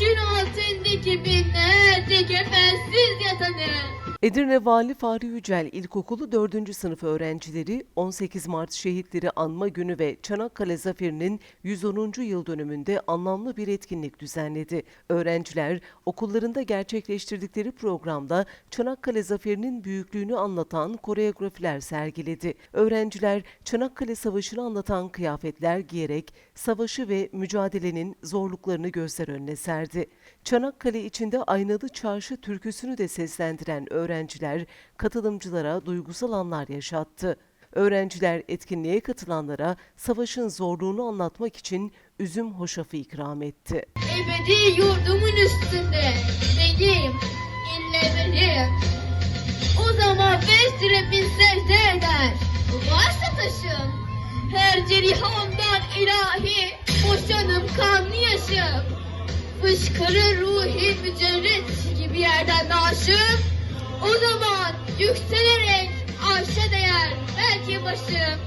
düşün altındaki binlerce kefensiz yatanı. Edirne Vali Fahri Yücel İlkokulu 4. sınıf öğrencileri 18 Mart Şehitleri Anma Günü ve Çanakkale Zaferi'nin 110. yıl dönümünde anlamlı bir etkinlik düzenledi. Öğrenciler okullarında gerçekleştirdikleri programda Çanakkale Zaferi'nin büyüklüğünü anlatan koreografiler sergiledi. Öğrenciler Çanakkale Savaşı'nı anlatan kıyafetler giyerek savaşı ve mücadelenin zorluklarını gözler önüne serdi. Çanakkale içinde aynalı çarşı türküsünü de seslendiren öğrenciler katılımcılara duygusal anlar yaşattı. Öğrenciler etkinliğe katılanlara savaşın zorluğunu anlatmak için üzüm hoşafı ikram etti. Ebedi yurdumun üstünde benim illerim. O zaman beş bin secde eder. Varsa taşım her cerihamdan ilahi boşanıp kanlı yaşım. Fışkırır ruhi mücerrit gibi yerden naşım. O zaman yükselerek arşa değer belki başım.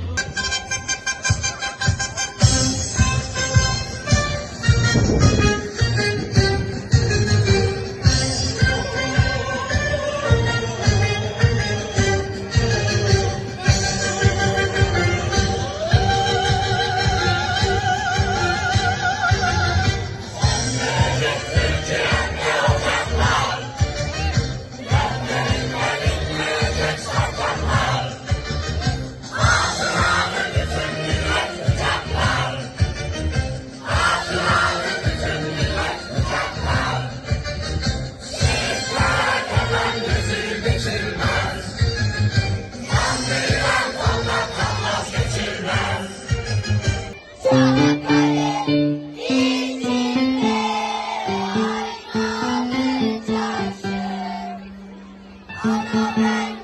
All the